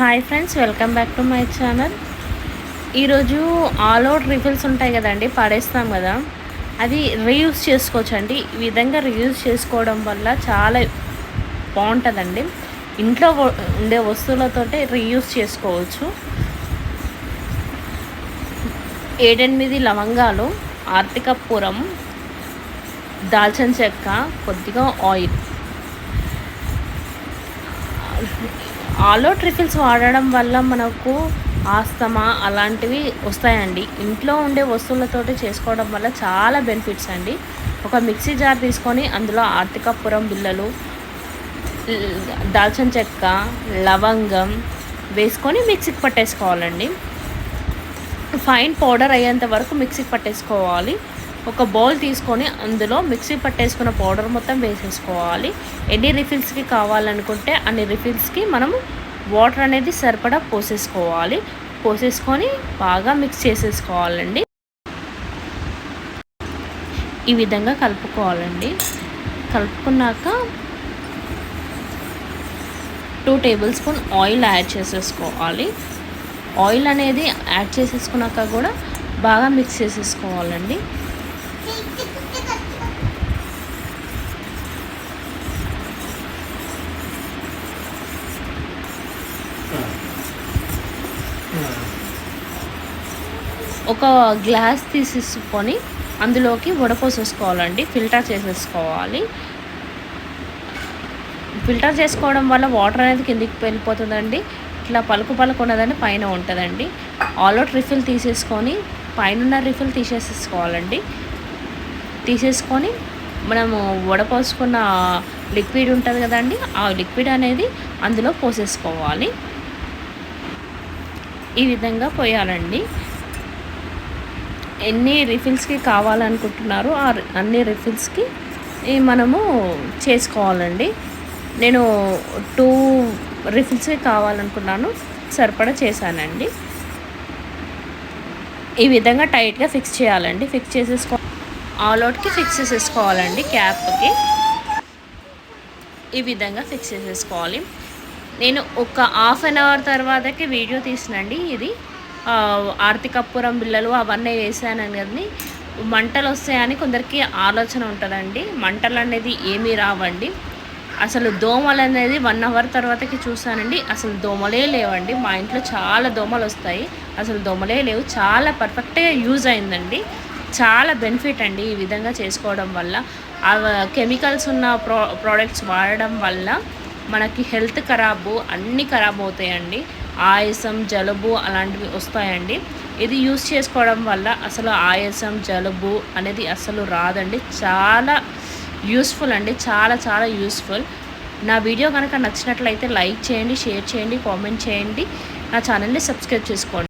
Hi friends welcome back to my channel. ఈరోజు all out refills ఉంటాయి కదండి పడేస్తాం కదా. అది రీయూస్ చేసుకోవచ్చు అండి ఈ విధంగా రీయూస్ చేసుకోవడం వల్ల చాలా బాగుంటుందండి. ఇంట్లో ఉండే వస్తువులతో రీయూజ్ చేసుకోవచ్చు. ఏడెనిమిది లవంగాలు ఆర్తికపురం దాల్చిన చెక్క కొద్దిగా ఆయిల్. ఆలో ట్రిఫిల్స్ వాడడం వల్ల మనకు ఆస్తమా అలాంటివి వస్తాయండి. ఇంట్లో ఉండే వస్తువులతోటి చేసుకోవడం వల్ల చాలా బెనిఫిట్స్ అండి. ఒక మిక్సీ జార్ తీసుకొని అందులో ఆర్తికపురం బిల్లలు దాల్చిన చెక్క లవంగం వేసుకొని మిక్సీకి పట్టేసుకోవాలండి. ఫైన్ పౌడర్ అయ్యేంత వరకు మిక్సీకి పట్టేసుకోవాలి. ఒక బౌల్ తీసుకొని అందులో మిక్సీ పట్టేసుకున్న పౌడర్ మొత్తం వేసేసుకోవాలి. ఎన్ని రిఫిల్స్కి కావాలనుకుంటే అన్ని రిఫిల్స్కి మనము వాటర్ అనేది సరిపడా పోసేసుకోవాలి. పోసేసుకొని బాగా మిక్స్ చేసేసుకోవాలండి. ఈ విధంగా కలుపుకోవాలండి. కలుపుకున్నాక two tablespoon oil add చేసేసుకోవాలి. ఆయిల్ అనేది యాడ్ చేసేసుకున్నాక కూడా బాగా మిక్స్ చేసేసుకోవాలండి. ఒక గ్లాస్ తీసేసుకొని అందులోకి వడపోసేసుకోవాలండి ఫిల్టర్ చేసేసుకోవాలి. ఫిల్టర్ చేసుకోవడం వల్ల వాటర్ అనేది కిందికి వెళ్ళిపోతుందండి. ఇట్లా పలుకు పలుకు ఉన్నదని పైన ఉంటుందండి. ఆల్అౌట్ రిఫిల్ తీసేసుకొని పైన రిఫిల్ తీసేసేసుకోవాలండి. తీసేసుకొని మనము వడపోసుకున్న లిక్విడ్ ఉంటుంది కదండి ఆ లిక్విడ్ అనేది అందులో పోసేసుకోవాలి. ఈ విధంగా పోయాలండి. ఎన్ని రిఫిల్స్కి కావాలనుకుంటున్నారో ఆ అన్ని రిఫిల్స్కి మనము చేసుకోవాలండి. నేను టూ రిఫిల్స్కి కావాలనుకున్నాను సరిపడా చేశానండి. ఈ విధంగా టైట్గా ఫిక్స్ చేయాలండి. ఫిక్స్ చేసేసుకో ఆల్ అవుట్కి ఫిక్స్ చేసేసుకోవాలండి క్యాప్కి. ఈ విధంగా ఫిక్స్ చేసేసుకోవాలి. నేను ఒక హాఫ్ అన్ అవర్ తర్వాతకి వీడియో తీసినండి ఇది. ఆర్తికప్పురం బిళ్ళలు అవన్నీ వేసాను కానీ మంటలు వస్తాయని కొందరికి ఆలోచన ఉంటుందండి. మంటలు అనేది ఏమీ రావండి. అసలు దోమలు అనేది వన్ అవర్ తర్వాతకి చూసానండి. అసలు దోమలే లేవండి. మా ఇంట్లో చాలా దోమలు వస్తాయి. అసలు దోమలే లేవు. చాలా పర్ఫెక్ట్గా యూజ్ అయిందండి. చాలా బెనిఫిట్ అండి ఈ విధంగా చేసుకోవడం వల్ల. కెమికల్స్ ఉన్న ప్రో ప్రోడక్ట్స్ వాడడం వల్ల మనకి హెల్త్ ఖరాబు అన్నీ ఖరాబ్ అవుతాయండి. ఆయాసం జలుబు అలాంటివి వస్తాయండి. ఇది యూస్ చేసుకోవడం వల్ల అసలు ఆయాసం జలుబు అనేది అసలు రాదండి. చాలా యూస్ఫుల్ అండి. చాలా చాలా యూస్ఫుల్ నా వీడియో కనుక నచ్చినట్లయితే లైక్ చేయండి షేర్ చేయండి కామెంట్ చేయండి. నా ఛానల్ని సబ్స్క్రైబ్ చేసుకోండి.